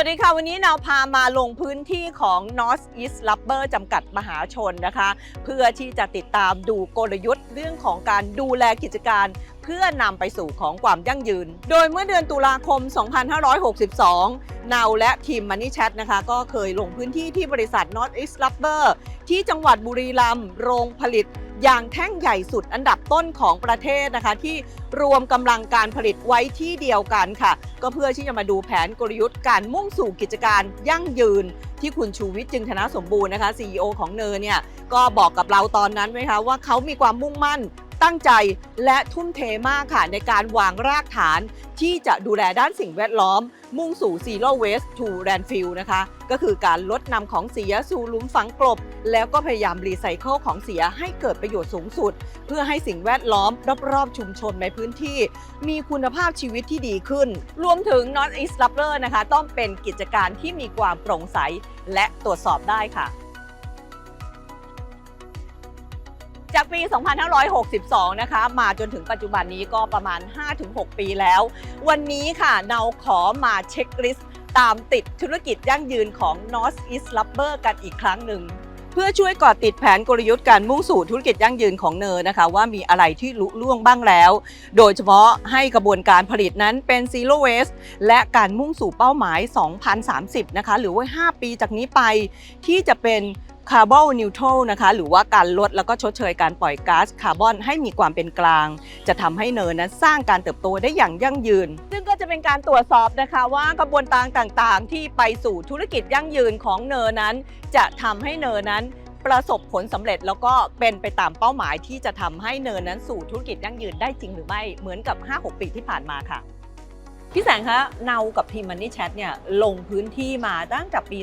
วัสดีค่ะวันนี้เราพามาลงพื้นที่ของ North East Rubber จำกัดมหาชนนะคะ เพื่อที่จะติดตามดูกลยุทธ์เรื่องของการดูแลกิจการเพื่อนำไปสู่ของความยั่งยืน โดยเมื่อเดือนตุลาคม 2562 เนาและทีม Money Chat นะคะ ก็เคยลงพื้นที่ที่บริษัท North East Rubber ที่จังหวัดบุรีรัมย์โรงผลิต อย่างแท่งใหญ่สุดอันดับต้นของประเทศนะคะ ที่รวมกำลังการผลิตไว้ที่เดียวกันค่ะ ก็เพื่อที่จะมาดูแผนกลยุทธ์การมุ่งสู่กิจการยั่งยืน ที่คุณชูวิทย์จึงธนสมบูรณ์นะคะ CEO ของเนอเนี่ยก็บอกกับเราตอนนั้นไว้คะว่าเขามีความมุ่งมั่นตั้งใจและทุ่มเทมากค่ะ ในการวางรากฐานที่จะดูแลด้านสิ่งแวดล้อม มุ่งสู่ Zero Waste to Landfill นะคะ ก็คือการลดนำของเสียสู่หลุมฝังกลบ แล้วก็พยายามรีไซเคิลของเสียให้เกิดประโยชน์สูงสุด เพื่อให้สิ่งแวดล้อมรอบๆชุมชนในพื้นที่ มีคุณภาพชีวิตที่ดีขึ้น รวมถึง North East Rubber นะคะ ต้องเป็นกิจการที่มีความโปร่งใส และตรวจสอบได้ค่ะจากปี 2562 นะคะ มาจนถึงปัจจุบันนี้ก็ประมาณ 5-6 ปีแล้ว วันนี้ค่ะ เราขอมาเช็คลิสต์ ตามติดธุรกิจยั่งยืนของ North East Rubber กันอีกครั้งหนึ่ง พื่อช่วยก่อติดแผนกลยุทธ์การมุ่งสู่ธุรกิจยั่งยืนของเนอนะคะ ว่ามีอะไรที่ลุล่วงบ้างแล้ว โดยเฉพาะให้กระบวนการผลิตนั้นเป็น Zero Waste และการมุ่งสู่เป้าหมาย 2030 นะคะ หรือว่า 5 ปีจากนี้ไปที่จะเป็น คาร์บอนนิวทรัลนะคะหรือว่าการลดแล้วก็ชดเชยการปล่อยก๊าซคาร์บอนให้มีความเป็นกลาง จะทำให้เนินนั้นสร้างการเติบโตได้อย่างยั่งยืน ซึ่งก็จะเป็นการตรวจสอบนะคะว่ากระบวนการต่างๆ ที่ไปสู่ธุรกิจยั่งยืนของเนินนั้น จะทำให้เนินนั้นประสบผลสำเร็จแล้วก็เป็นไปตามเป้าหมายที่จะทำให้เนินนั้นสู่ธุรกิจยั่งยืนได้จริงหรือไม่เหมือนกับ 5-6 ปีที่ผ่านมาค่ะ พี่แสงคะเนากับทีมมันนี่แชทเนี่ยลงพื้นที่มาตั้งแต่ปี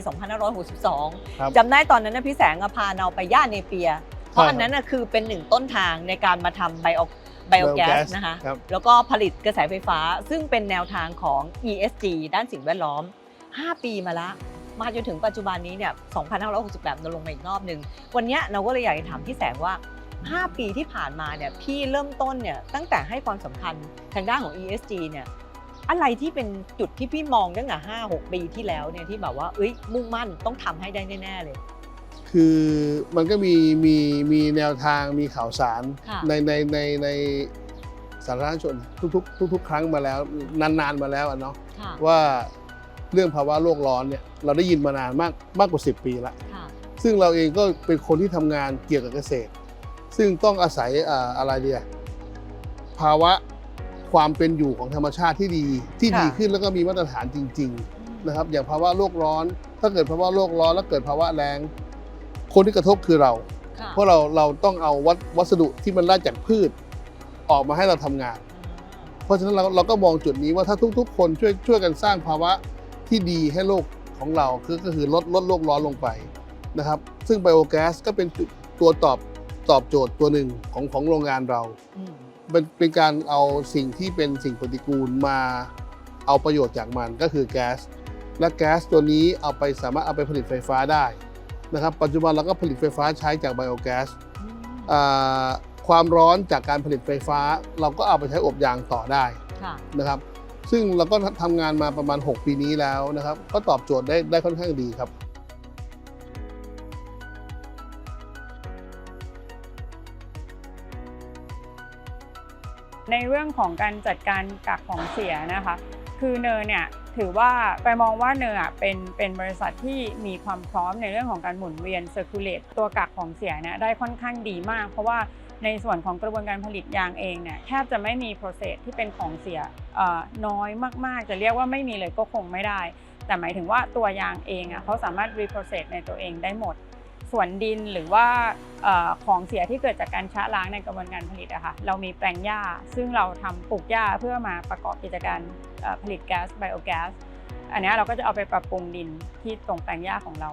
2562ครับจำได้ตอนนั้นนะพี่แสงอะพาเนาไปย่าเนเปีย เพราะอันนั้นน่ะคือเป็นหนึ่งต้นทางในการมาทำไบโอไบโอแก๊ส Biogas นะคะ ครับแล้วก็ผลิตกระแสไฟฟ้าซึ่งเป็นแนวทางของ ESG ด้านสิ่งแวดล้อม 5 ปีมาละ มาจนถึงปัจจุบันนี้เนี่ย 2568เราลงมาอีกรอบหนึ่ง วันเนี้ยเราก็เลยอยากจะถามพี่แสงว่า 5 ปีที่ผ่านมาเนี่ยพี่เริ่มต้นเนี่ยตั้งแต่ให้ความสำคัญทางด้านของ ESG เนี่ย อะไรที่เป็นจุดที่พี่มองตั้งแต่5 6ปีที่แล้วเนี่ยที่แบบว่า เอ้ยมุ่งมั่นต้องทำให้ได้แน่ๆเลย คือมันก็มีมีมีแนวทางมีข่าวสารค่ะในในในในสาธารณชนทุกๆทุกๆครั้งมาแล้วนานๆมาแล้วอะเนาะค่ะว่าเรื่องภาวะโลกร้อนเนี่ยเราได้ยินมานานมากมากกว่า 10 ปีละค่ะซึ่งเราเองก็เป็นคนที่ทำงานเกี่ยวกับเกษตร ซึ่งต้องอาศัยอ่าอะไรเดียภาวะ ความเป็นอยู่ของธรรมชาติที่ดีที่ค่ะดีขึ้นแล้วก็มีมาตรฐานจริง ๆนะครับ อย่างภาวะโลกร้อน ถ้าเกิดภาวะโลกร้อนแล้วเกิดภาวะแรงคนที่กระทบคือเราค่ะเพราะเราเราต้องเอาวัสวัสดุที่มันได้จากพืชออกมาให้เราทำงาน เพราะฉะนั้นเราเราก็มองจุดนี้ว่าถ้าทุก ๆ คนช่วยช่วยกันสร้างภาวะที่ดีให้โลกของเราคือก็คือลดลดโลกร้อนลงไปนะครับ ซึ่งไบโอแก๊สก็เป็นจุดตัวตอบตอบโจทย์ตัวหนึ่งของของโรงงานเราอื มเป็นเป็นการเอาสิ่งที่เป็นสิ่งปฏิกูลมาเอาประโยชน์จากมันก็คือแก๊ส และแก๊สตัวนี้เอาไปสามารถเอาไปผลิตไฟฟ้าได้นะครับ ปัจจุบันเราก็ผลิตไฟฟ้าใช้จากไบโอแก๊สอ่าความร้อนจากการผลิตไฟฟ้า เราก็เอาไปใช้อบยางต่อได้ค่ะนะครับ ซึ่งเราก็ทำงานมาประมาณ 6 ปีนี้แล้วนะครับ ก็ตอบโจทย์ได้ได้ค่อนข้างดีครับ ในเรื่องของการจัดการกักของเสียนะคะ คือเนอเนี่ยถือว่าไปมองว่าเนอเป็นเป็นบริษัทที่มีความพร้อมในเรื่องของการหมุนเวียน circulate ตัวกักของเสียเนี่ยได้ค่อนข้างดีมาก เพราะว่าในส่วนของกระบวนการผลิตยางเองเนี่ยแทบจะไม่มี process ที่เป็นของเสียน้อยมากๆ จะเรียกว่าไม่มีเลยก็คงไม่ได้ แต่หมายถึงว่าตัวยางเองอะเขาสามารถ reprocess ในตัวเองได้หมด ส่วนดินหรือว่าอของเสียที่เกิดจากการชะล้างในกระบวนการผลิตอะค่ะเรามีแปลงหญ้า ซึ่งเราทำปลูกหญ้าเพื่อมาประกอบกิจการผลิตแก๊สไบโอแก๊สอันนี้เราก็จะเอาไปปรับปรุงดินที่ตรงแปลงหญ้าของเรา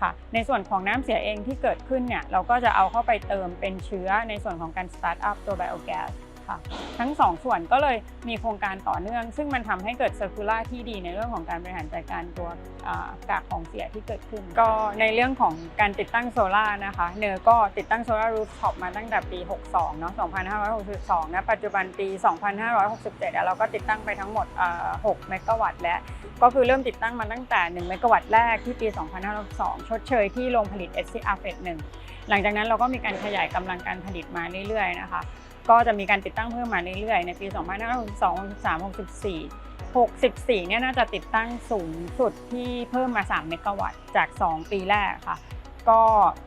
ค่ะ ในส่วนของน้ำเสียเองที่เกิดขึ้นเนี่ยเราก็จะเอาเข้าไปเติมเป็นเชื้อในส่วนของการสตาร์ทอัพตัวไบโอแก๊ส ค่ะ ทั้งสองส่วนก็เลยมีโครงการต่อเนื่อง ซึ่งมันทำให้เกิด circular ที่ดีในเรื่องของการบริหารจัดการตัวอากากของเสียที่เกิดขึ้น ก็ในเรื่องของการติดตั้งโซลาร์นะคะเนอก็ติดตั้งโซลารูฟท็อปมาตั้งแต่ปี 62เนาะ2562นะปัจจุบันปี 2567แล้วเราก็ติดตั้งไปทั้งหมด6เมกะวัตต์แล้วก็คือเริ่มติดตั้งมาตั้งแต่ 1 เมกะวัตต์แรกที่ปี 2562 ชดเชยที่โรงผลิต SCR f e 1หลังจากนั้นเราก็มีการขยายกำลังการผลิตมาเรื่อยๆนะคะ ก็จะมีการติดตั้งเพิ่มมาเรื่อยๆ ในปี 2562 63 64 64เนี่ยน่าจะติดตั้งสูงสุดที่เพิ่มมา 3 เมกะวัตต์จาก 2 ปีแรกค่ะ ก็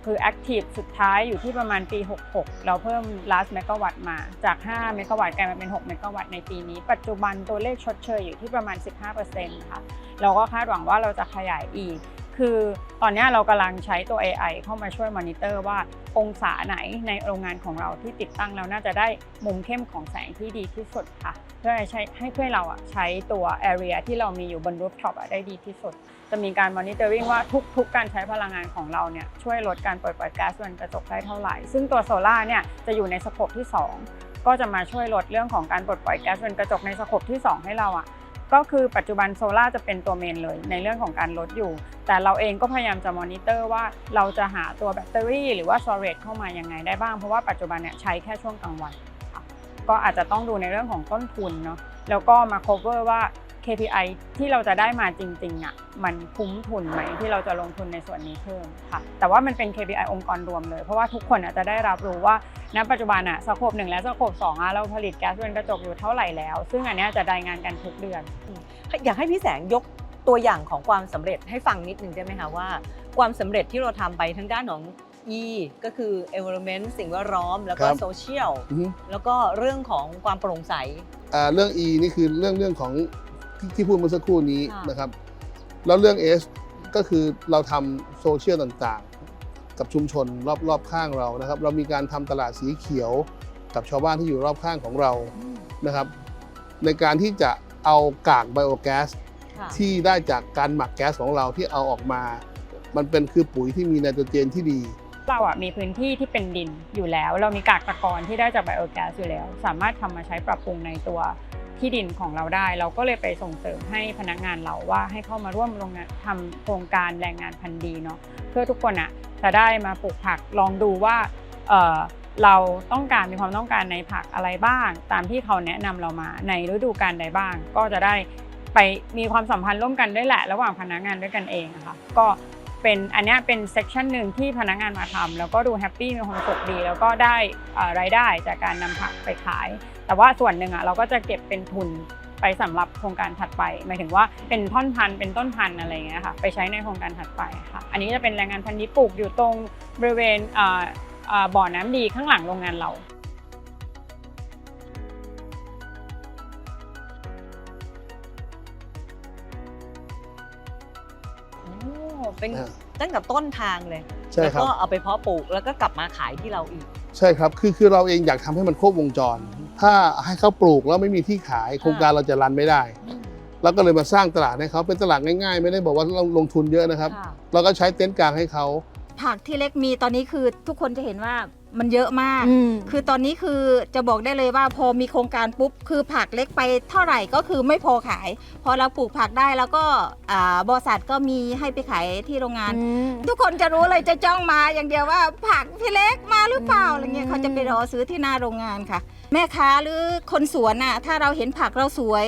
คือ Active สุดท้ายอยู่ที่ประมาณปี 66 เราเพิ่ม last เมกะวัตต์มาจาก 5 เมกะวัตต์กลายมาเป็น 6 เมกะวัตต์ในปีนี้ ปัจจุบันตัวเลขชดเชยอยู่ที่ประมาณ 15%ค่ะ เราก็คาดหวังว่าเราจะขยายอีก คือตอนนี้เรากำลังใช้ตัว AI เข้ามาช่วยมอนิเตอร์ว่าองศาไหนในโรงงานของเราที่ติดตั้งแล้วน่าจะได้มุมเข้มของแสงที่ดีที่สุดค่ะ เพื่อให้ช้ให้เพื่อเราอะใช้ตัว area ที่เรามีอยู่บน rooftop อะได้ดีที่สุด จะมีการ monitoring ว่าทุกๆ การใช้พลังงานของเราเนี่ยช่วยลดการปล่อยปล่อยก๊าซเรือนกระจกได้เท่าไหร่ ซึ่งตัวโซล่าเนี่ยจะอยู่ในสโคปที่ 2 ก็จะมาช่วยลดเรื่องของการปลดปล่อยแก๊สเรือนกระจกในสโคปที่ 2 ให้เราอะ ก็คือปัจจุบันโซล่าจะเป็นตัวเมนเลยในเรื่องของการลดอยู่ แต่เราเองก็พยายามจะมอนิเตอร์ว่าเราจะหาตัวแบตเตอรี่ หรือว่าสโตรจเข้ามายังไงได้บ้าง เพราะว่าปัจจุบันเนี่ยใช้แค่ช่วงกลางวัน ก็อาจจะต้องดูในเรื่องของต้นทุนเนาะแล้วก็มา cover ว่า KPI ที่เราจะได้มาจริงๆอะมันคุ้มทุนไหมที่เราจะลงทุนในส่วนนี้เพิ่มค่ะแต่ว่ามันเป็น KPI องค์กรรวมเลย เพราะว่าทุกคนอะจะได้รับรู้ว่าณปัจจุบันอะสโคปหนึ่งและสโคปสองอะเราผลิตแก๊สเรือนกระจกอยู่เท่าไหร่แล้ว ซึ่งอันเนี้ยจะรายงานกันทุกเดือน อยากให้พี่แสงยกตัวอย่างของความสำเร็จให้ฟังนิดนึงได้ไหมคะว่า ความสำเร็จที่เราทำไปทั้งด้านของ E ก็คือ environment สิ่งแวดล้อม แล้วก็ครับ social อือฮึแล้วก็เรื่องของความโปร่งใสอ่าเรื่อง E นี่คือเรื่องเรื่องของ ที่ที่พูดเมื่อสักครู่นี้ค่ะ นะครับ แล้วเรื่อง S ก็คือเราทำโซเชียลต่างๆ กับชุมชนรอบรอบข้างเรานะครับ เรามีการทำตลาดสีเขียวกับชาวบ้านที่อยู่รอบข้างของเรานะครับ ในการที่จะเอากากไบโอแก๊ส ค่ะที่ได้จากการหมักแก๊สของเราที่เอาออกมา มันเป็นคือปุ๋ยที่มีไนโตรเจนที่ดี เราอะมีพื้นที่ที่เป็นดินอยู่แล้ว เรามีกากตะกอนที่ได้จากไบโอแก๊สอยู่แล้ว สามารถทำมาใช้ปรับปรุงในตัว ที่ดินของเราได้ เราก็เลยไปส่งเสริมให้พนักงานเราว่าให้เข้ามาร่วมลงงานทำโครงการแรงงานพันธุ์ดีเนาะเพื่อทุกคนอะจะได้มาปลูกผักลองดูว่าเเราต้องการมีความต้องการในผักอะไรบ้าง ตามที่เขาแนะนำเรามาในฤดูกาลใดบ้าง ก็จะได้ไปมีความสัมพันธ์ร่วมกันด้วยแหละ ระหว่างพนักงานด้วยกันเองอะค่ะก็เป็นอันนี้เป็นเซกชันหนึ่งที่พนักงานมาทำแล้วก็ดูแฮปปี้มีความสุขดี แล้วก็ได้รายได้จากการนำผักไปขาย แต่ว่าส่วนหนึ่งอะเราก็จะเก็บเป็นทุนไปสำหรับโครงการถัดไป หมายถึงว่าเป็นท่อนพันธุ์เป็นต้นพันธุ์อะไรอย่างเงี้ยค่ะไปใช้ในโครงการถัดไปค่ะ อันนี้จะเป็นแรงงานพันธุ์ที่ปลูกอยู่ตรงบริเวณเอ่อเอ่อบ่อน้ำดีข้างหลังโรงงานเราโอ้เป็นอ่าตั้งแต่ต้นทางเลยใช่แล้วครับก็เอาไปเพาะปลูกแล้วก็กลับมาขายที่เราอีก ใช่ครับ คือคือเราเองอยากทำให้มันครบวงจร ถ้าให้เขาปลูกแล้วไม่มีที่ขายโครงการเราจะรันไม่ได้ แล้วก็เลยมาสร้างตลาดให้เขาเป็นตลาดง่ายๆ ไม่ได้บอกว่าต้องลงทุนเยอะนะครับค่ะเราก็ใช้เต็นท์กลางให้เขาผักที่เล็กมีตอนนี้คือทุกคนจะเห็นว่ามันเยอะมาก คือตอนนี้คือจะบอกได้เลยว่าพอมีโครงการปุ๊บ คือผักเล็กไปเท่าไหร่ก็คือไม่พอขาย พอเราปลูกผักได้แล้วก็อ่าบริษัทก็มีให้ไปขายที่โรงงาน ทุกคนจะรู้เลยจะจ้องมาอย่างเดียวว่าผักพี่เล็กมาหรือเปล่าอืมอะไรเงี้ยเขาจะไปรอซื้อที่หน้าโรงงานค่ะ แม่ค้าหรือคนสวนน่ะถ้าเราเห็นผักเราสวย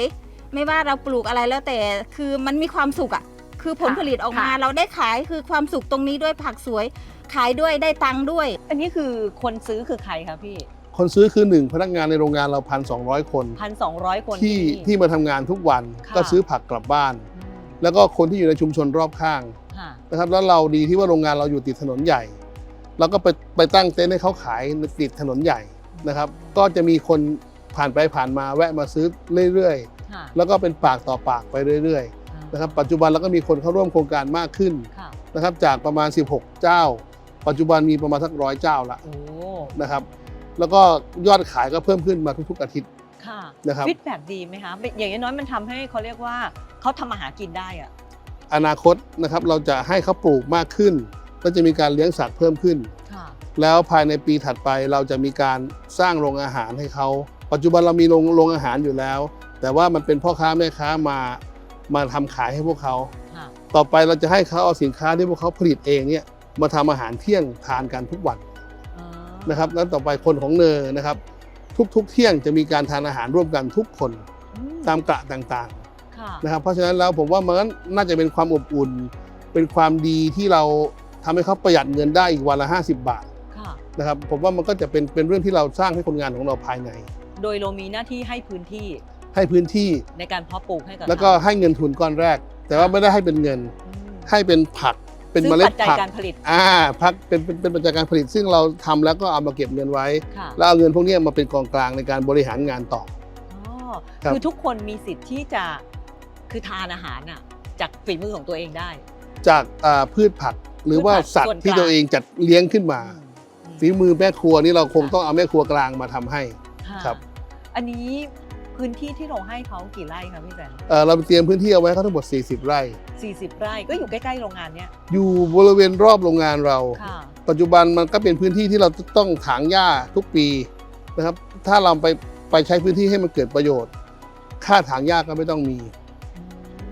ไม่ว่าเราปลูกอะไรแล้วแต่คือมันมีความสุขอะคือผลค่ะผลิตออกมาค่ะเราได้ขายคือความสุขตรงนี้ด้วยผักสวย ขายด้วยได้ตังค์ด้วย อันนี้คือคนซื้อคือใครคะพี่ คนซื้อคือหนึ่งพนักงานในโรงงานเราพันสองคนพันสองร้อยคนที่นี่ที่มาทำงานทุกวันค่ะก็ซื้อผักกลับบ้านอืมแล้วก็คนที่อยู่ในชุมชนรอบข้างค่ะนะครับแล้วเราดีที่ว่าโรงงานเราอยู่ติดถนนใหญ่เราก็ไปไปตั้งเต็นท์ให้เขาขายติดถนนใหญ่ นะครับ ก็จะมีคนผ่านไปผ่านมาแวะมาซื้อเรื่อยค่ะๆ แล้วก็เป็นปากต่อปากไปเรื่อยๆนะครับปัจจุบันเราก็มีคนเข้าร่วมโครงการมากขึ้นค่ะ นะครับจากประมาณ 16 เจ้า ปัจจุบันมีประมาณสักร้อยเจ้าละโอ้ นะครับ แล้วก็ยอดขายก็เพิ่มขึ้นมาทุกๆอาทิตย์ ค่ะนะครับ ฟีดแบ็ดีไหมคะอย่างน้อยๆมันทำให้เขาเรียกว่าเขาทำมาหากินได้อะอนาคตนะครับเราจะให้เขาปลูกมากขึ้น ก็จะมีการเลี้ยงสัตว์เพิ่มขึ้น ค่ะ แล้วภายในปีถัดไปเราจะมีการสร้างโรงอาหารให้เขา ปัจจุบันเรามีโรงโรงอาหารอยู่แล้ว แต่ว่ามันเป็นพ่อค้าแม่ค้ามามาทำขายให้พวกเขาค่ะต่อไปเราจะให้เขาเอาสินค้าที่พวกเขาผลิตเองเนี่ยมาทำอาหารเที่ยงทานกันทุกวันอ๋อนะครับแล้วต่อไปคนของเนอนะครับ ทุกๆเที่ยงจะมีการทานอาหารร่วมกันทุกคนอืมตามกะต่างค่ะๆนะครับ เพราะฉะนั้นแล้วผมว่ามันน่าจะเป็นความอบอุ่น เป็นความดีที่เราทำให้เขาประหยัดเงินได้อีกวันละ 50 บาทค่ะ นะครับผมว่ามันก็จะเป็นเป็นเรื่องที่เราสร้างให้คนงานของเราภายใน โดยเรามีหน้าที่ให้พื้นที่ให้พื้นที่ในการเพาะปลูกให้กับแล้วก็เขาให้เงินทุนก้อนแรก แต่ว่าไม่ได้ให้เป็นเงินอืมให้เป็นผักเป็นซึ่งเมล็ดปัจจัยผักการผลิตอ่าผักเป็นเป็นเป็นปัจจัยการผลิต ซึ่งเราทำแล้วก็เอามาเก็บเงินไว้ค่ะแล้วเอาเงินพวกเนี้ยมาเป็นกองกลางในการบริหารงานต่ออ๋อครับคือทุกคนมีสิทธิ์ที่จะคือทานอาหารน่ะจากฝีมือของตัวเองได้ จากอ่าพืชผักหรือว่าพืชผักสัตส่วนว์กลางที่ตัวเองจัดเลี้ยงขึ้นมาอืม ฝีมือแม่ครัวนี่เราคงค่ะต้องเอาแม่ครัวกลางมาทำให้ค่ะครับ อันนี้พื้นที่ที่เราให้เขากี่ไร่คะพี่แสนเอ่อเราเตรียมพื้นที่เอาไว้เขาทั้งหมด 40 ไร่ 40 ไร่ก็อยู่ใกล้ๆโรงงานเนี้ยอยู่บริเวณรอบโรงงานเราค่ะปัจจุบันมันก็เป็นพื้นที่ที่เราต้องถางหญ้าทุกปีนะครับ ถ้าเราไปไปใช้พื้นที่ให้มันเกิดประโยชน์ ค่าถางหญ้าก็ไม่ต้องมีอืม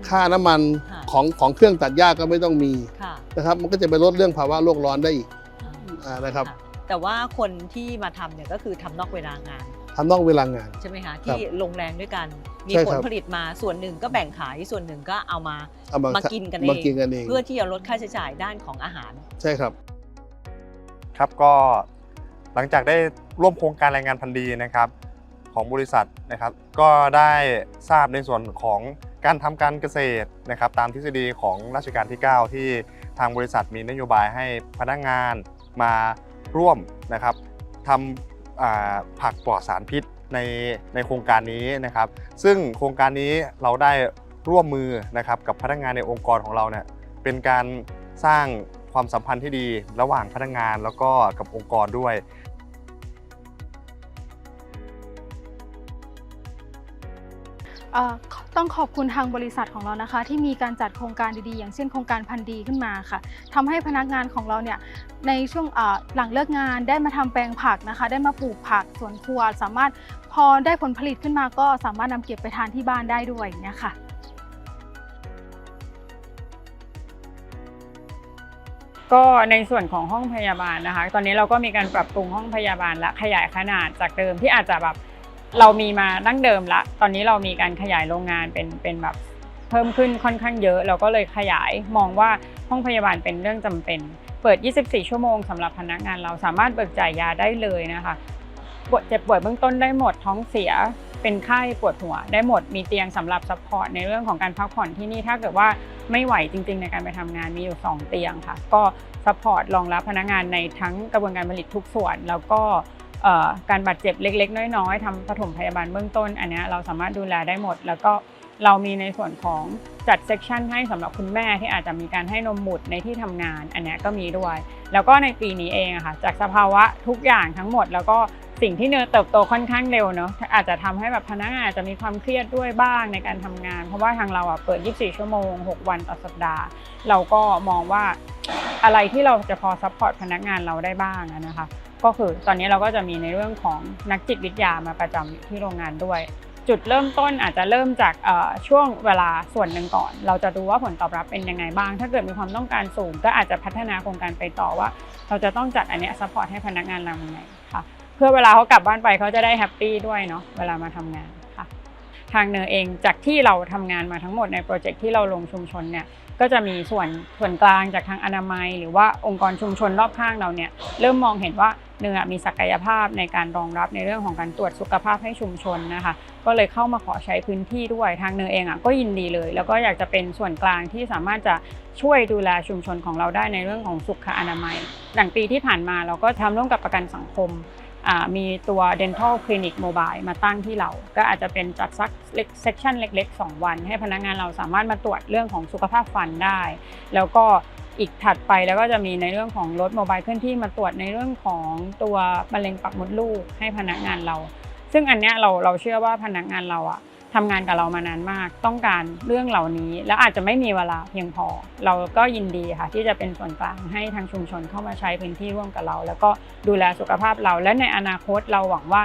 ค่าน้ำมันค่ะของของเครื่องตัดหญ้าก็ไม่ต้องมีค่ะนะครับ มันก็จะไปลดเรื่องภาวะโลกร้อนได้อีกอ่าอ่านะครับ แต่ว่าคนที่มาทำเนี่ยก็คือทำนอกเวลางาน ทำนอกเวลางาน ใช่ไหมคะ ที่ลงแรงด้วยกัน มีใช่ผคลรับ ผลิตมาส่วนหนึ่งก็แบ่งขายส่วนหนึ่งก็เอามา เอามามากินกันเอง มากินกันเองเพื่อที่จะลดค่าใช้จ่ายด้านของอาหาร ใช่ครับ ครับก็หลังจากได้ร่วมโครงการแรงงานพันธุ์ดีนะครับของบริษัทนะครับ ก็ได้ทราบในส่วนของการทำการเกษตรนะครับ ตามทฤษฎีของรัชกาลที่ 9 ที่ทางบริษัทมีนโยบายให้พนักงานมา ร่วมนะครับทำผักปลอดสารพิษในในโครงการนี้นะครับ ซึ่งโครงการนี้เราได้ร่วมมือนะครับกับพนักงานในองค์กรของเราเนี่ยเป็นการสร้างความสัมพันธ์ที่ดีระหว่างพนักงานแล้วก็กับองค์กรด้วยต้องขอบคุณทางบริษัทของเรานะคะ ที่มีการจัดโครงการดีๆ อย่างเช่นโครงการพันธุ์ดีขึ้นมาค่ะทำให้พนักงานของเราเนี่ย ในช่วงหลังเลิกงานได้มาทำแปลงผักนะคะ ได้มาปลูกผักสวนครัว สามารถพอได้ผลผลิตขึ้นมาก็สามารถนำเก็บไปทานที่บ้านได้ด้วยเงี้ยค่ะก็ในส่วนของห้องพยาบาลนะคะ ตอนนี้เราก็มีการปรับปรุงห้องพยาบาลและขยายขนาดจากเดิมที่อาจจะแบบเรามีมาดั้งเดิมละ ตอนนี้เรามีการขยายโรงงานเป็นเป็นแบบเพิ่มขึ้นค่อนข้างเยอะ เราก็เลยขยายมองว่าห้องพยาบาลเป็นเรื่องจำเป็น เปิด 24 ชั่วโมงสำหรับพนักงานเราสามารถเบิกจ่ายยาได้เลยนะคะปวดเจ็บป่วยเบื้องต้นได้หมดท้องเสีย เป็นไข้ปวดหัว ได้หมดมีเตียงสำหรับซัพพอร์ตในเรื่องของการพักผ่อนที่นี่ถ้าเกิดว่าไม่ไหวจริง ๆ ในการไปทำงานมีอยู่ 2 เตียงค่ะ ก็ซัพพอร์ตรองรับพนักงานในทั้งกระบวนการผลิตทุกส่วน แล้วก็การบาดเจ็บเล็ก ๆ น้อย ๆทำปฐมพยาบาลเบื้องต้น อันนี้เราสามารถดูแลได้หมด แล้วก็ เรามีในส่วนของจัดเซกชันให้สำหรับคุณแม่ที่อาจจะมีการให้นมบุตรในที่ทำงาน อันนี้ก็มีด้วย แล้วก็ในปีนี้เองอะค่ะจากสภาวะทุกอย่างทั้งหมด แล้วก็สิ่งที่เนยเติบโตค่อนข้างเร็วเนาะอาจจะทำให้แบบพนักงานอาจจะมีความเครียดด้วยบ้างในการทำงาน เพราะว่าทางเราอะเปิด 24 ชั่วโมง 6 วันต่อสัปดาห์ เราก็มองว่าอะไรที่เราจะพอซัพพอร์ตพนักงานเราได้บ้างนะคะก็คือตอนนี้เราก็จะมีในเรื่องของนักจิตวิทยามาประจำอยู่ที่โรงงานด้วย จุดเริ่มต้นอาจจะเริ่มจากช่วงเวลาส่วนหนึ่งก่อน เราจะดูว่าผลตอบรับเป็นยังไงบ้าง ถ้าเกิดมีความต้องการสูง ก็อาจจะพัฒนาโครงการไปต่อว่า เราจะต้องจัดอันเนี้ซัพพอร์ตให้พนักงานเรายังไงค่ะ เพื่อเวลาเขากลับบ้านไปเขาจะได้แฮปปี้ด้วยเนาะเวลามาทำงานค่ะ ทางเนยเองจากที่เราทำงานมาทั้งหมดในโปรเจกต์ที่เราลงชุมชนเนี่ยก็จะมีส่วนส่วนกลางจากทางอนามัย หรือว่าองค์กรชุมชนรอบข้างเราเนี่ยเริ่มมองเห็นว่าเนยมีศักยภาพในการรองรับในเรื่องของการตรวจสุขภาพให้ชุมชนนะคะ ก็เลยเข้ามาขอใช้พื้นที่ด้วยทางเนยเองอะก็ยินดีเลย แล้วก็อยากจะเป็นส่วนกลางที่สามารถจะช่วยดูแลชุมชนของเราได้ในเรื่องของสุขอนามัยหลังปีที่ผ่านมาเราก็ทำร่วมกับประกันสังคมมีตัว dental clinic mobile มาตั้งที่เรา ก็อาจจะเป็นจัดสักเซกชันเล็ก ๆ 2 วัน ให้พนักงานเราสามารถมาตรวจเรื่องของสุขภาพฟันได้ แล้วก็อีกถัดไปแล้วก็จะมีในเรื่องของรถโมบายเคลื่อนที่มาตรวจในเรื่องของตัวมะเร็งปากมดลูกให้พนักงานเรา ซึ่งอันเนี้ยเราเราเชื่อว่าพนักงานเราอะทำงานกับเรามานานมาก ต้องการเรื่องเหล่านี้ แล้วอาจจะไม่มีเวลาเพียงพอ เราก็ยินดีค่ะที่จะเป็นส่วนกลางให้ทางชุมชนเข้ามาใช้พื้นที่ร่วมกับเรา แล้วก็ดูแลสุขภาพเรา และในอนาคตเราหวังว่า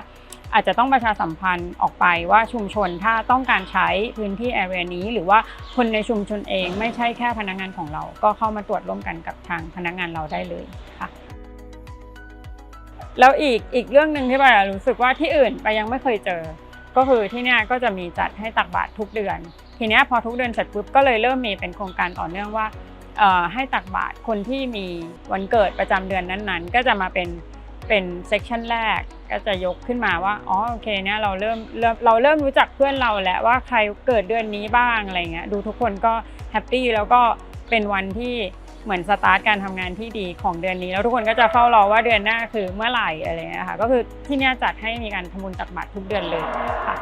อาจจะต้องประชาสัมพันธ์ออกไปว่าชุมชนถ้าต้องการใช้พื้นที่แอเรียนี้ หรือว่าคนในชุมชนเองไม่ใช่แค่พนักงานของเรา ก็เข้ามาตรวจร่วมกันกับทางพนักงานเราได้เลยค่ะ แล้วอีกอีกเรื่องหนึ่งที่ปารู้สึกว่าที่อื่นไปยังไม่เคยเจอ ก็คือที่เนี่ยก็จะมีจัดให้ตักบาตรทุกเดือน ทีเนี้ยพอทุกเดือนเสร็จปุ๊บก็เลยเริ่มมีเป็นโครงการต่อเนื่องว่าให้ตักบาตรคนที่มีวันเกิดประจำเดือนนั้นๆ ก็จะมาเป็นเป็นเซกชันแรกก็จะยกขึ้นมาว่าอ๋อโอเคเนี่ยเราเริ่มเริ่มเราเริ่มรู้จักเพื่อนเราแล้วว่าใครเกิดเดือนนี้บ้างอะไรเงี้ยดูทุกคนก็แฮปปี้แล้วก็เป็นวันที่ เหมือนสตาร์ทการทำงานที่ดีของเดือนนี้ แล้วทุกคนก็จะเฝ้ารอว่าเดือนหน้าคือเมื่อไหร่อะไรเงี้ยค่ะก็คือที่เนี่ยจัดให้มีการทำบุญตักบาตรทุกเดือนเลยค่ะ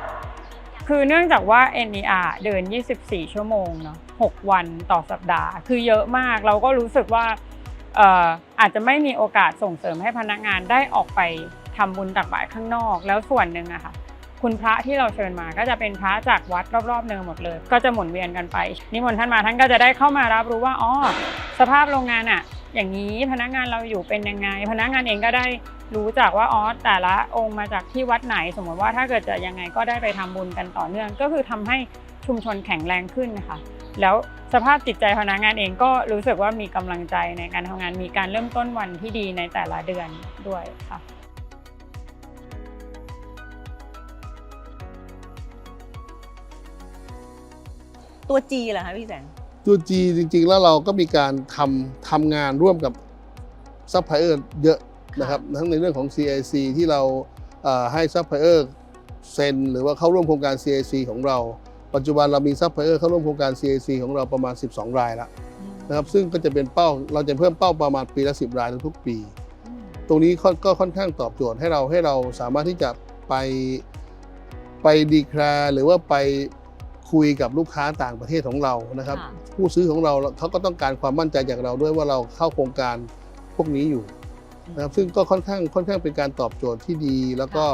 คือเนื่องจากว่า NER เดิน 24 ชั่วโมงเนาะ6วันต่อสัปดาห์ คือเยอะมากเราก็รู้สึกว่าอาจจะไม่มีโอกาสส่งเสริมให้พนักงานได้ออกไปทำบุญตักบาตรข้างนอก แล้วส่วนหนึ่งอะค่ะ คุณพระที่เราเชิญมาก็จะเป็นพระจากวัดรอบๆเนินหมดเลย ก็จะหมุนเวียนกันไป นิมนต์ท่านมาท่านก็จะได้เข้ามารับรู้ว่าอ๋อสภาพโรงงานอะอย่างนี้พนักงานเราอยู่เป็นยังไง พนักงานเองก็ได้รู้จักว่าอ๋อแต่ละองค์มาจากที่วัดไหน สมมติว่าถ้าเกิดจะยังไงก็ได้ไปทำบุญกันต่อเนื่อง ก็คือทำให้ชุมชนแข็งแรงขึ้นนะคะแล้วสภาพจิตใจพนักงานเองก็รู้สึกว่ามีกำลังใจในการทำงานมีการเริ่มต้นวันที่ดีในแต่ละเดือนด้วยค่ะ ตัว G เหรอคะพี่แสง ตัว G จริง ๆ แล้วเราก็มีการทำทำงานร่วมกับซัพพลายเออร์เยอะนะครับทั้งในเรื่องของ CIC ที่เราเอ่อให้ซัพพลายเออร์เซ็นหรือว่าเข้าร่วมโครงการ CIC ของเรา ปัจจุบันเรามีซัพพลายเออร์เข้าร่วมโครงการ CIC ของเราประมาณ 12 รายแล้วนะครับซึ่งก็จะเป็นเป้าเราจะเพิ่มเป้าประมาณปีละ 10 รายทุกๆปี ตรงนี้ค่อนก็ค่อนข้างตอบโจทย์ให้เราให้เราสามารถที่จะไปไปดีแคลร์หรือว่าไป คุยกับลูกค้าต่างประเทศของเรานะครับ ค่ะ ผู้ซื้อของเราเขาก็ต้องการความมั่นใจจากเราด้วยว่าเราเข้าโครงการพวกนี้อยู่นะครับซึ่งก็ค่อนข้างค่อนข้างเป็นการตอบโจทย์ที่ดี แล้วก็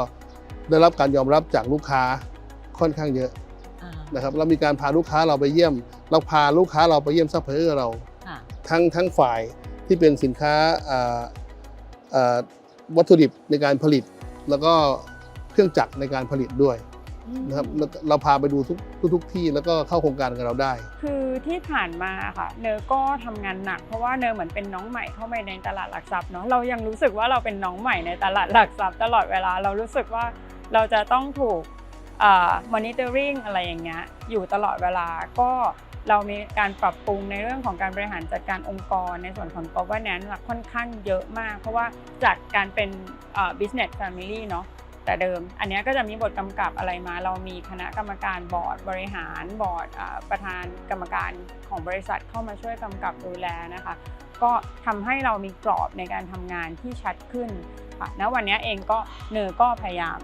ได้รับการยอมรับจากลูกค้าค่อนข้างเยอะอ่านะครับเรามีการพาลูกค้าเราไปเยี่ยม เราพาลูกค้าเราไปเยี่ยมซัพพลายเออร์เรา ค่ะทั้งทั้งฝ่ายที่เป็นสินค้าอ่าอ่าวัตถุดิบในการผลิต แล้วก็เครื่องจักรในการผลิตด้วย นะครับแล้วเราพาไปดูทุกทุกทุกที่แล้วก็เข้าโครงการกับเราได้ คือที่ผ่านมาค่ะเนอก็ทำงานหนัก เพราะว่าเนอเหมือนเป็นน้องใหม่เข้าไปในตลาดหลักทรัพย์เนาะเรายังรู้สึกว่าเราเป็นน้องใหม่ในตลาดหลักทรัพย์ตลอดเวลาเรารู้สึกว่าเราจะต้องถูกมอนิเตอร์ริงอะไรอย่างเงี้ยอยู่ตลอดเวลาก็เรามีการปรับปรุงในเรื่องของการบริหารจัดการองค์กร ในส่วนของ governance ค่อนข้างเยอะมาก เพราะว่าจากการเป็นเอ่อ business family เนาะ แต่เดิม อันนี้ก็จะมีบทกำกับอะไรมา เรามีคณะกรรมการบอร์ดบริหารบอร์ดประธานกรรมการของบริษัทเข้ามาช่วยกำกับดูแลนะคะ ก็ทำให้เรามีกรอบในการทำงานที่ชัดขึ้นค่ะณวันนี้เองก็เนอก็พยายาม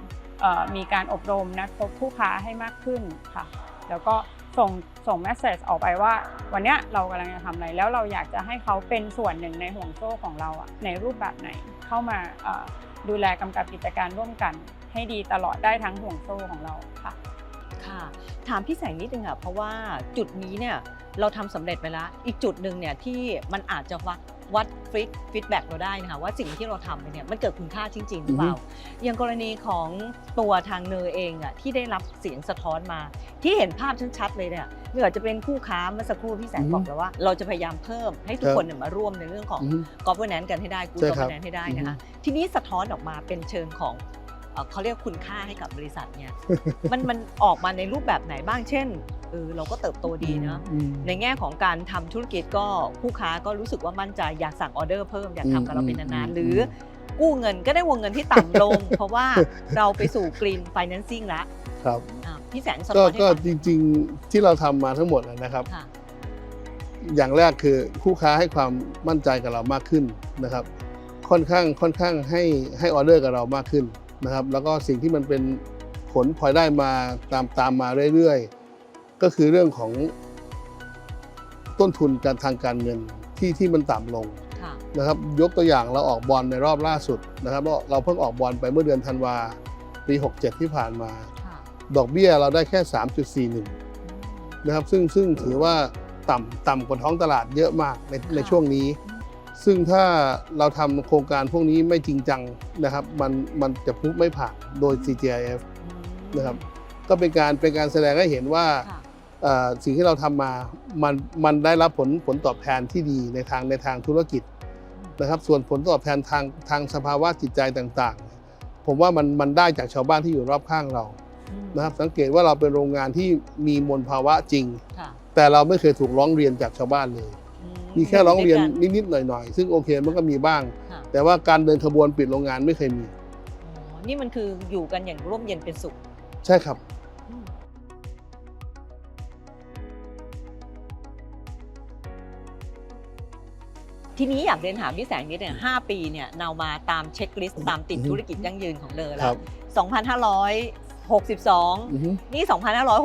มีการอบรมนัดพบผู้ค้าให้มากขึ้นค่ะ แล้วก็ส่งส่งแมสเซจออกไปว่า วันนี้เรากำลังจะทำอะไร แล้วเราอยากจะให้เขาเป็นส่วนหนึ่งในห่วงโซ่ของเราอะในรูปแบบไหนเข้ามา ดูแลกำกับกิจการร่วมกัน ให้ดีตลอดได้ทั้งห่วงโซ่ของเราค่ะค่ะ ถามพี่แสงนิดนึงอะเพราะว่าจุดนี้เนี่ยเราทำสำเร็จไปแล้ว อีกจุดหนึ่งเนี่ยที่มันอาจจะวัด วัดฟีดฟีดแบ็กเราได้นะคะว่าสิ่งที่เราทำไปเนี่ยมันเกิดคุณค่าจริงๆหรือเปล่า อย่างกรณีของตัวทางเนยเองอะที่ได้รับเสียงสะท้อนมา ที่เห็นภาพชัดๆเลยเนี่ยไม่ว่าจะเป็นคู่ค้าเมื่อสักครู่พี่แสงอือฮึบอกแล้วว่า เราจะพยายามเพิ่มให้ทุกครับคนเนี่ยมาร่วมในเรื่องของอือฮึ governance กันให้ได้ good ใช่ครับ governance ให้ได้นะคะทีนี้สะท้อนออกมาเป็นเชิงของเอ่อเขาเรียกคุณค่าให้กับบริษัทเนี่ยมันมันออกมาในรูปแบบไหนบ้างเช่น เออเราก็เติบโตดีเนาะอืมในแง่ของการทำธุรกิจก็ผู้ค้าก็รู้สึกว่ามั่นใจอยากสั่งออเดอร์เพิ่มอยากทำกับเราเป็นนานอืมๆหรือกู้เงินก็ได้วงเงินที่ต่ำลง เพราะว่าเราไปสู่ green financing แล้วครับอะพี่แสงสะก็ท้อนให้ก็ฟังจริงๆที่เราทำมาทั้งหมดนะครับค่ะอย่างแรกคือคู่ค้าให้ความมั่นใจกับเรามากขึ้นนะครับ ค่อนข้างค่อนข้างให้ให้ออเดอร์กับเรามากขึ้นนะครับ แล้วก็สิ่งที่มันเป็นผลพลอยได้มาตามตามมาเรื่อยๆ ก็คือเรื่องของต้นทุนการทางการเงินที่ที่มันต่ำลงค่ะนะครับยกตัวอย่างเราออกบอลในรอบล่าสุดนะครับเราเราเพิ่งออกบอลไปเมื่อเดือนธันวาปี 67 ที่ผ่านมาค่ะดอกเบี้ยเราได้แค่ 3.41 นะครับ ซึ่งซึ่งถือว่าต่ำต่ำกว่าท้องตลาดเยอะมากในในช่วงนี้ ซึ่งถ้าเราทำโครงการพวกนี้ไม่จริงจังนะครับ มันมันจะพุไม่ผ่านโดย CGIF นะครับ ก็เป็นการเป็นการแสดงให้เห็นว่าค่ะเอ่อ สิ่งที่เราทำมามันมันได้รับผลผลตอบแทนที่ดีในทางในทางธุรกิจนะครับ ส่วนผลตอบแทนทางทางสภาวะจิตใจต่างๆ ผมว่ามันมันได้จากชาวบ้านที่อยู่รอบข้างเราอืมนะครับสังเกตว่าเราเป็นโรงงานที่มีมลภาวะจริงค่ะแต่เราไม่เคยถูกร้องเรียนจากชาวบ้านเลยอืมีแค่ร้องเรียนด้วยกันิดๆหน่อยๆ ซึ่งโอเคมันก็มีบ้างค่ะแต่ว่าการเดินขบวนปิดโรงงานไม่เคยมีอ๋อนี่มันคืออยู่กันอย่างร่มเย็นเป็นสุข ใช่ครับ ทีนี้อยากเรียนถามพี่แสงนิดเนี่ยห้าปีเนี่ยเรามาตามเช็คลิสต์ตามติดอือฮึธุรกิจยั่งยืนของเดอคแล้รัวบ2,562อือฮึนี่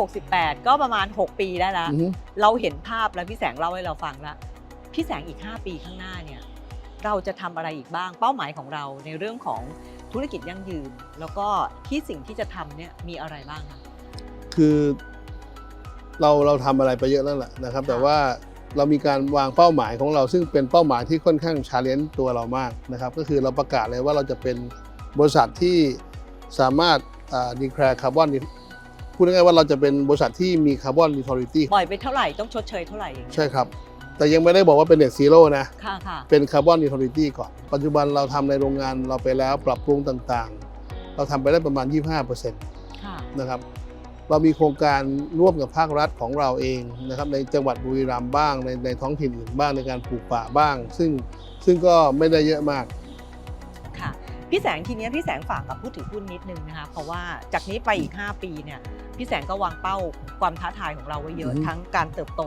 2,568 ก็ประมาณ 6 ปีได้แล้วอือฮึเราเห็นภาพแล้วพี่แสงเล่าให้เราฟังแล้วพี่แสงอีก 5 ปีข้างหน้าเนี่ยเราจะทำอะไรอีกบ้างเป้าหมายของเราในเรื่องของธุรกิจยั่งยืน แล้วก็ที่สิ่งที่จะทำเนี่ยมีอะไรบ้างคะคือเราเราทำอะไรไปเยอะแล้วแหละนะครับค่ะแต่ว่า เรามีการวางเป้าหมายของเรา ซึ่งเป็นเป้าหมายที่ค่อนข้างชาเลนจ์ตัวเรามากนะครับ ก็คือเราประกาศเลยว่าเราจะเป็นบริษัทที่สามารถดีแคลร์คาร์บอนพูดง่ายๆว่าเราจะเป็นบริษัทที่มีคาร์บอนนิทอริตี้ปล่อยไปเท่าไหร่ต้องชดเชยเท่าไหร่อย่างเงี้ยใช่ครับ แต่ยังไม่ได้บอกว่าเป็นเน็ตซีโร่นะค่ะค่ะเป็นคาร์บอนนิทอริตี้ก่อน ปัจจุบันเราทำในโรงงานเราไปแล้วปรับปรุงต่างๆ เราทำไปได้ประมาณ 25%ค่ะนะครับ เรามีโครงการร่วมกับภาครัฐของเราเองนะครับในจังหวัดบุรีรัมย์บ้างในในท้องถิ่นอื่นบ้างในการปลูกป่าบ้าง ซึ่งซึ่งก็ไม่ได้เยอะมากค่ะพี่แสงทีเนี้ยพี่แสงฝากกับผู้ถือหุ้นนิดนึงนะคะเพราะว่าจากนี้ไปอีก 5 ปีเนี่ยพี่แสงก็วางเป้าความท้าทายของเราไว้เยอะอือฮึทั้งการเติบโต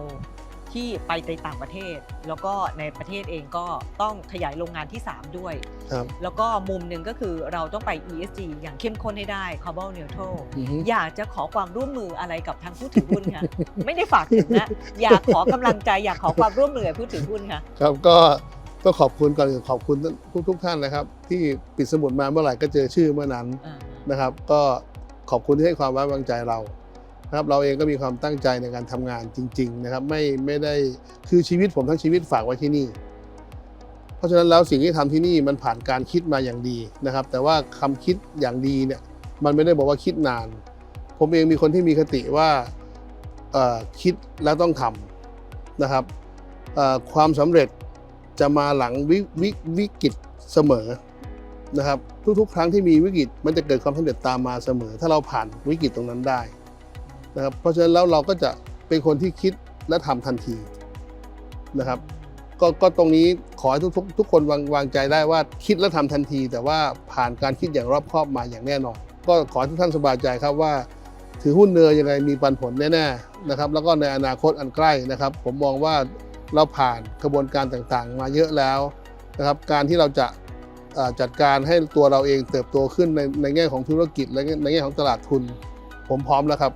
ที่ไปในต่างประเทศ แล้วก็ในประเทศเองก็ต้องขยายโรงงานที่ 3 ด้วย ครับ แล้วก็มุมหนึ่งก็คือเราต้องไป ESG อย่างเข้มข้นให้ได้ Carbon Neutral อือฮึ อยากจะขอความร่วมมืออะไรกับทางผู้ถือหุ้นคะ ไม่ได้ฝากถึงนะ อยากขอกำลังใจอยากขอความร่วมมือกับผู้ถือหุ้นค่ะครับก็ก็ขอบคุณก่อนอื่นขอบคุณทุกทุกๆท่านนะครับ ที่ปิดสมุดมาเมื่อไหร่ก็เจอชื่อเมื่อนั้นอ่านะครับ ก็ขอบคุณที่ให้ความไว้วางใจเรา นะครับเราเองก็มีความตั้งใจในการทำงานจริง ๆ นะครับ ไม่ไม่ได้คือชีวิตผมทั้งชีวิตฝากไว้ที่นี่ เพราะฉะนั้นแล้วสิ่งที่ทำที่นี่มันผ่านการคิดมาอย่างดีนะครับ แต่ว่าคำคิดอย่างดีเนี่ยมันไม่ได้บอกว่าคิดนาน ผมเองมีคนที่มีคติว่าคิดแล้วต้องทำนะครับความสำเร็จจะมาหลังวิวิวิกฤตเสมอนะครับ ทุกๆ ครั้งที่มีวิกฤตมันจะเกิดความสำเร็จตามมาเสมอ ถ้าเราผ่านวิกฤตตรงนั้นได้ นะครับเพราะฉะนั้นแล้วเราก็จะเป็นคนที่คิดและทำทันทีนะครับก็ก็ตรงนี้ขอให้ทุกทุกทุกคนวางวางใจได้ว่าคิดและทำทันที แต่ว่าผ่านการคิดอย่างรอบคอบมาอย่างแน่นอน ก็ขอทุกท่านสบายใจครับว่า ถือหุ้นเนยยังไงมีปันผลแน่ๆนะครับ แล้วก็ในอนาคตอันใกล้นะครับ ผมมองว่าเราผ่านกระบวนการต่างๆ มาเยอะแล้วนะครับ การที่เราจะจัดการให้ตัวเราเองเติบโตขึ้นในในแง่ของธุรกิจและในแง่ของตลาดทุน ผมพร้อมแล้วครับ